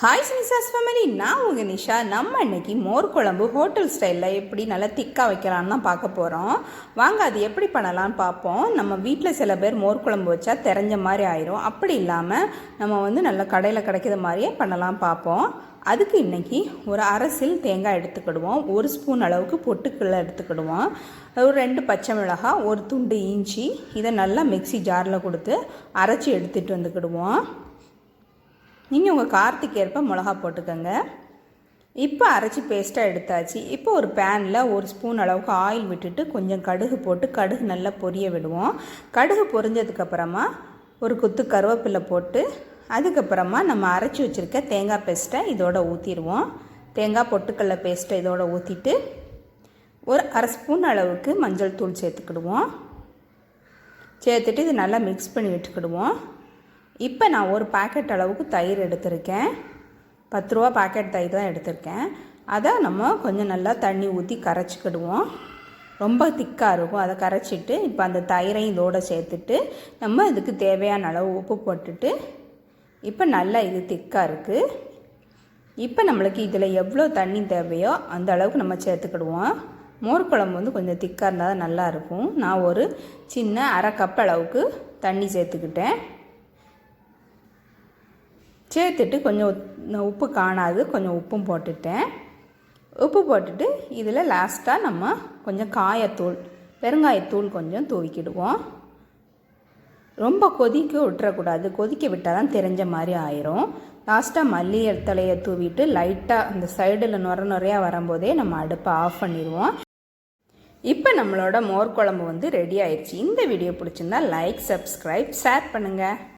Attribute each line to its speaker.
Speaker 1: Hi சினிசாஸ் family நான் உங்கள் நிஷா. நம்ம இன்னைக்கு மோர் குழம்பு ஹோட்டல் ஸ்டைலில் எப்படி நல்லா திக்காக வைக்கலான்னு தான் பார்க்க போகிறோம் வாங்க அது எப்படி பண்ணலான்னு பார்ப்போம். நம்ம வீட்டில் சில பேர் மோர் குழம்பு வச்சா தெரிஞ்ச மாதிரி ஆயிரும். அப்படி இல்லாமல் நம்ம வந்து நல்லா கடையில் கிடைக்கிற மாதிரியே பண்ணலாம் பார்ப்போம். அதுக்கு இன்னைக்கு ஒரு அரசில் தேங்காய் எடுத்துக்கிடுவோம். ஒரு ஸ்பூன் அளவுக்கு பொட்டுக்கடலை எடுத்துக்கிடுவோம். ஒரு ரெண்டு பச்சை மிளகாய் ஒரு துண்டு இஞ்சி இதை நல்லா மிக்ஸி ஜாரில் கொடுத்து அரைச்சி எடுத்துகிட்டு வந்துக்கிடுவோம். நீங்கள் உங்கள் காரத்துக்கு ஏற்ப மிளகா போட்டுக்கோங்க. இப்போ அரைச்சி பேஸ்ட்டாக எடுத்தாச்சு. இப்போ ஒரு பேனில் ஒரு ஸ்பூன் அளவுக்கு ஆயில் விட்டுட்டு கொஞ்சம் கடுகு போட்டு கடுகு நல்லா பொரிய விடுவோம். கடுகு பொரிஞ்சதுக்கப்புறமா ஒரு குத்து கருவேப்பிலை போட்டு அதுக்கப்புறமா நம்ம அரைச்சி வச்சுருக்க தேங்காய் பேஸ்ட்டை இதோட ஊற்றிடுவோம் தேங்காய் பொட்டுக்கடல பேஸ்ட்டை இதோட ஊற்றிட்டு ஒரு அரை ஸ்பூன் அளவுக்கு மஞ்சள் தூள் சேர்த்துக்கிடுவோம். சேர்த்துட்டு இது நல்லா மிக்ஸ் பண்ணி விட்டுக்கிடுவோம். இப்போ நான் ஒரு பாக்கெட் அளவுக்கு தயிர் எடுத்திருக்கேன். பத்து ரூபா பாக்கெட் தயிர் தான் எடுத்திருக்கேன். அதை நம்ம கொஞ்சம் நல்லா தண்ணி ஊற்றி கரைச்சிக்கிடுவோம். ரொம்ப திக்காக இருக்கும். அதை கரைச்சிட்டு இப்போ அந்த தயிரையும் இதோடு சேர்த்துட்டு நம்ம இதுக்கு தேவையான அளவு உப்பு போட்டுட்டு இப்போ நல்லா இது திக்காக இருக்குது இப்போ நம்மளுக்கு இதில் எவ்வளோ தண்ணி தேவையோ அந்த அளவுக்கு நம்ம சேர்த்துக்கிடுவோம். மோர் குழம்பு வந்து கொஞ்சம் திக்காக இருந்தால் தான் நல்லாயிருக்கும் நான் ஒரு சின்ன அரை கப் அளவுக்கு தண்ணி சேர்த்துக்கிட்டேன். சேர்த்துட்டு கொஞ்சம் உப்பு காணாது. கொஞ்சம் உப்பும் போட்டுட்டேன். உப்பு போட்டுட்டு இதில் லாஸ்ட்டாக நம்ம கொஞ்சம் காயத்தூள் பெருங்காயத்தூள் கொஞ்சம் தூவிக்கிடுவோம். ரொம்ப கொதிக்க விட்டுறக்கூடாது. கொதிக்க விட்டால் தான் தெரிஞ்ச மாதிரி ஆயிரும். லாஸ்ட்டாக மல்லி தலையை தூவிட்டு லைட்டாக அந்த சைடில் நுர நுறையாக வரும்போதே நம்ம அடுப்பை ஆஃப் பண்ணிடுவோம். இப்போ நம்மளோட மோர் குழம்பு வந்து ரெடி ஆயிடுச்சு. இந்த வீடியோ பிடிச்சிருந்தா லைக் சப்ஸ்கிரைப் ஷேர் பண்ணுங்கள்